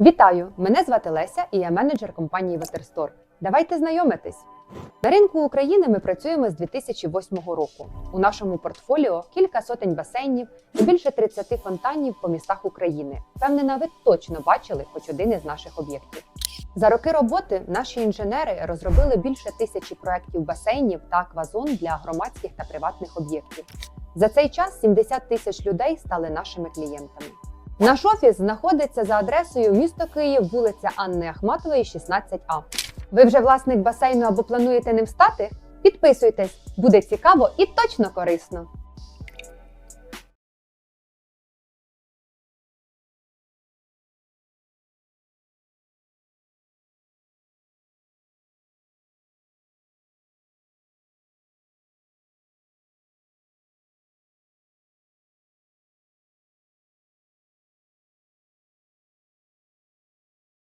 Вітаю! Мене звати Леся і я менеджер компанії Waterstore. Давайте знайомитись. На ринку України ми працюємо з 2008 року. У нашому портфоліо кілька сотень басейнів і більше 30 фонтанів по містах України. Впевнена, ви точно бачили хоч один із наших об'єктів. За роки роботи наші інженери розробили більше тисячі проєктів басейнів та аквазон для громадських та приватних об'єктів. За цей час 70 тисяч людей стали нашими клієнтами. Наш офіс знаходиться за адресою місто Київ, вулиця Анни Ахматової, 16А. Ви вже власник басейну або плануєте ним стати? Підписуйтесь, буде цікаво і точно корисно.